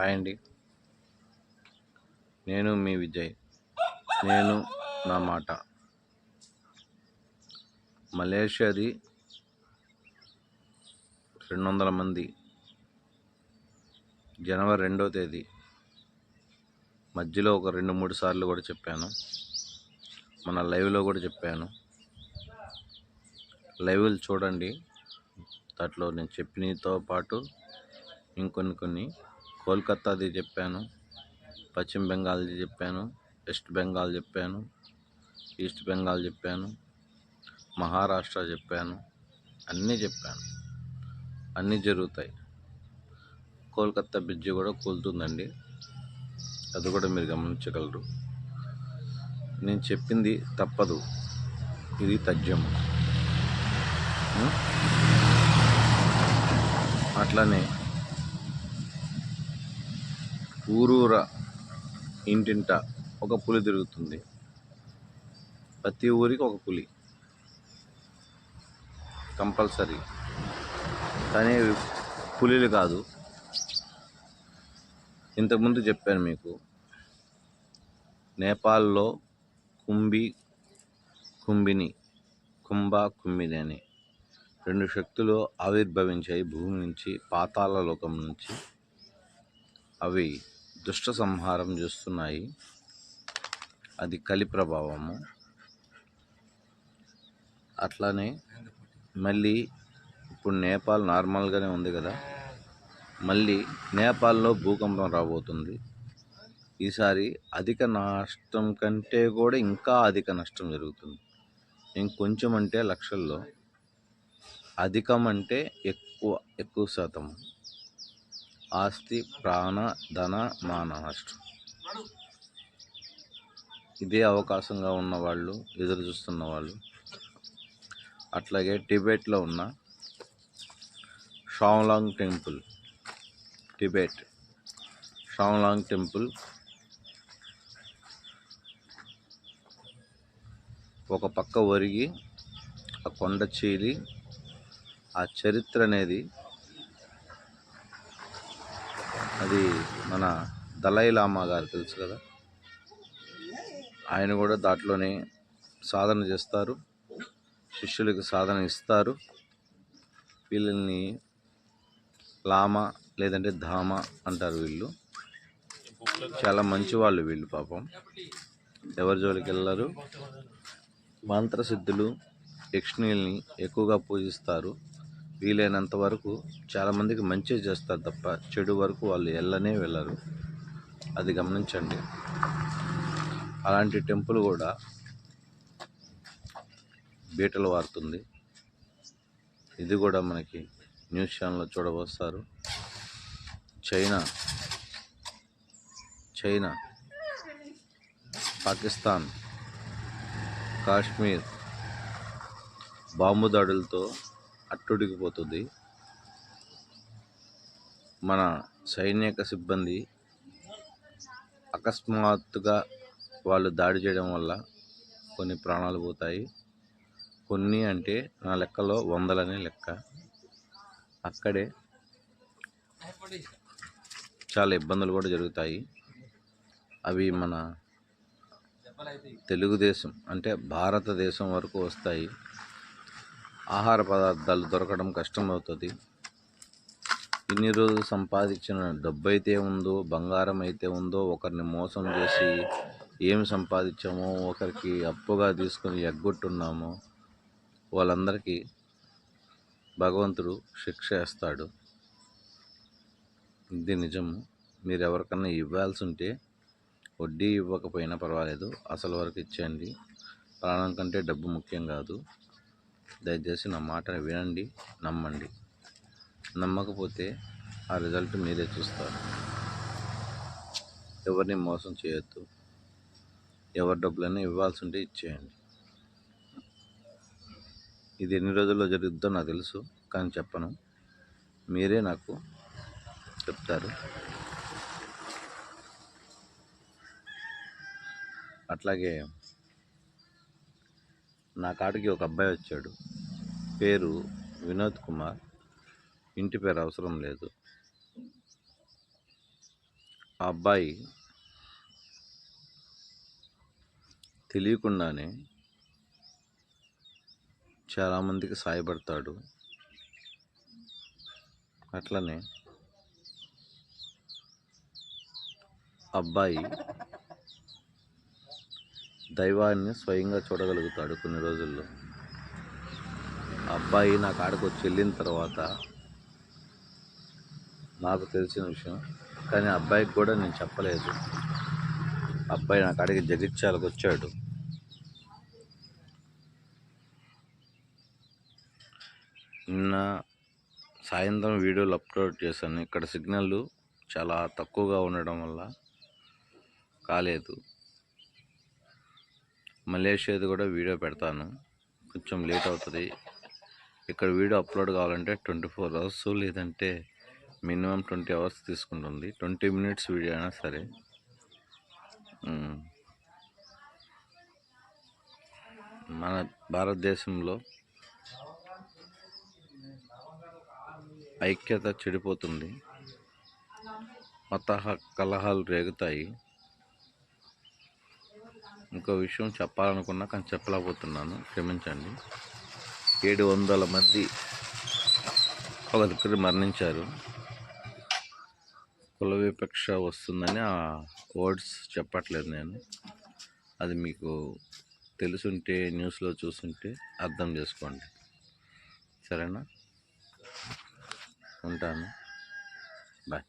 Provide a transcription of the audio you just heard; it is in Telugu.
హాయ్ అండి. నేను మీ విజయ్. నేను నా మాట. మలేషియాది రెండు వందల మంది జనవరి రెండో తేదీ. మధ్యలో ఒక రెండు మూడు సార్లు కూడా చెప్పాను. మన లైవ్లో కూడా చెప్పాను. లైవ్లు చూడండి. దాంట్లో నేను చెప్పినతో పాటు ఇంకొన్ని కొన్ని కోల్కత్తాది చెప్పాను పశ్చిమ బెంగాల్ది చెప్పాను వెస్ట్ బెంగాల్ చెప్పాను ఈస్ట్ బెంగాల్ చెప్పాను మహారాష్ట్ర చెప్పాను అన్నీ చెప్పాను. అన్నీ జరుగుతాయి. కోల్కత్తా బ్రిడ్జి కూడా కూలుతుందండి. అది కూడా మీరు గమనించగలరు. నేను చెప్పింది తప్పదు. ఇది తథ్యం. అట్లానే ఊరూర ఇంటింట ఒక పులి తిరుగుతుంది. ప్రతి ఊరికి ఒక పులి. కంపల్సరీ. కానీ పులిలు కాదు. ఇంతకుముందు చెప్పాను మీకు. నేపాల్లో కుంభి కుంభిని కుంభ కుంభిని అని రెండు శక్తులు ఆవిర్భవించాయి భూమి నుంచి పాతాళ లోకం నుంచి. అవి దుష్ట సంహారం చేస్తున్నాయి. అది కలి ప్రభావము. అట్లానే మళ్ళీ ఇప్పుడు నేపాల్ నార్మల్గానే ఉంది కదా. మళ్ళీ నేపాల్లో భూకంపం రాబోతుంది. ఈసారి అధిక నష్టం కంటే కూడా ఇంకా అధిక నష్టం జరుగుతుంది. ఇంకొంచెం అంటే లక్షల్లో. అధికం అంటే ఎక్కువ ఎక్కువ శాతం ఆస్తి ప్రాణ ధన మాన నష్టం. ఇదే అవకాశంగా ఉన్నవాళ్ళు ఎదురు చూస్తున్న వాళ్ళు. అట్లాగే టిబెట్లో ఉన్న షాంలాంగ్ టెంపుల్ టిబెట్ షాంలాంగ్ టెంపుల్ ఒక పక్క ఒరిగి ఆ కొండ చీలి ఆ చరిత్ర అనేది అది మన దలై లామా గారు తెలుసు కదా? ఆయన కూడా దాంట్లోనే సాధన చేస్తారు. శిష్యులకు సాధన ఇస్తారు. వీళ్ళని లామా లేదంటే ధామ అంటారు వీళ్ళు. చాలా మంచి వాళ్ళు వీళ్ళు పాపం. ఎవరి జోలికి వెళ్ళరు. మంత్రసిద్ధులు యక్షిణీల్ని ఎక్కువగా పూజిస్తారు. వీలైనంత వరకు చాలామందికి మంచి చేస్తారు తప్ప చెడు వరకు వాళ్ళు వెళ్ళనే వెళ్ళరు. అది గమనించండి. అలాంటి టెంపుల్ కూడా బీటలు వారుతుంది. ఇది కూడా మనకి న్యూస్ ఛానల్లో చూడవస్తారు. China China Pakistan Kashmir bomb దాడులతో అట్టుడికిపోతుంది మన సైనిక సిబ్బంది అకస్మాత్తుగా వాళ్ళు దాడి చేయడం వల్ల కొన్ని ప్రాణాలు పోతాయి. కొన్ని అంటే నా లెక్కలో వందలనే లెక్క. అక్కడే చాలా ఇబ్బందులు కూడా జరుగుతాయి. అవి మన తెలుగుదేశం అంటే భారతదేశం వరకు వస్తాయి. ఆహార పదార్థాలు దొరకడం కష్టమవుతుంది. ఇన్ని రోజులు సంపాదించిన డబ్బు అయితే ఉందో బంగారం అయితే ఉందో ఒకరిని మోసం చేసి ఏమి సంపాదించామో ఒకరికి అప్పుగా తీసుకొని ఎగ్గొట్టున్నామో వాళ్ళందరికీ భగవంతుడు శిక్ష వేస్తాడు. ఇది నిజము. మీరు ఎవరికన్నా ఇవ్వాల్సి ఉంటే వడ్డీ ఇవ్వకపోయినా పర్వాలేదు. అసలు వరకు ఇచ్చేయండి. ప్రాణం కంటే డబ్బు ముఖ్యం కాదు. దయచేసి నా మాటను వినండి నమ్మండి. నమ్మకపోతే ఆ రిజల్ట్ మీరే చూస్తారు. ఎవరిని మోసం చేయొద్దు. ఎవరి డబ్బులైనా ఇవ్వాల్సి ఉంటే ఇచ్చేయండి. ఇది ఎన్ని రోజుల్లో జరుగుద్దో నాకు తెలుసు కానీ చెప్పను. మీరే నాకు చెప్తారు. అట్లాగే నా కాడికి ఒక అబ్బాయి వచ్చాడు. పేరు వినోద్ కుమార్. ఇంటి పేరు అవసరం లేదు. ఆ అబ్బాయి తెలియకుండానే చాలామందికి సాయపడతాడు. అట్లనే అబ్బాయి దైవాన్ని స్వయంగా చూడగలుగుతాడు కొన్ని రోజుల్లో. అబ్బాయి నా కాడకు వచ్చి వెళ్ళిన తర్వాత నాకు తెలిసిన విషయం కానీ అబ్బాయికి కూడా నేను చెప్పలేదు. అబ్బాయి నా కాడికి జగిత్యాలకు వచ్చాడు. నిన్న సాయంత్రం వీడియోలు అప్లోడ్ చేశాను. ఇక్కడ సిగ్నల్ చాలా తక్కువగా ఉండడం వల్ల కాలేదు. మలేషియాది కూడా వీడియో పెడతాను. కొంచెం లేట్ అవుతుంది. ఇక్కడ వీడియో అప్లోడ్ కావాలంటే ట్వంటీ ఫోర్ అవర్స్ లేదంటే మినిమం ట్వంటీ అవర్స్ తీసుకుంటుంది. ట్వంటీ మినిట్స్ వీడియో అయినా సరే. మన భారతదేశంలో ఐక్యత చెడిపోతుంది. మత కలహాలు రేగుతాయి. ఇంకో విషయం చెప్పాలనుకున్నా కానీ చెప్పలేకపోతున్నాను. క్షమించండి. ఏడు వందల మంది ఒక దగ్గర మరణించారు. కుల వివక్ష వస్తుందని ఆ వర్డ్స్ చెప్పట్లేదు నేను. అది మీకు తెలుసుంటే న్యూస్లో చూసుంటే అర్థం చేసుకోండి. సరేనా? ఉంటాను. బాయ్.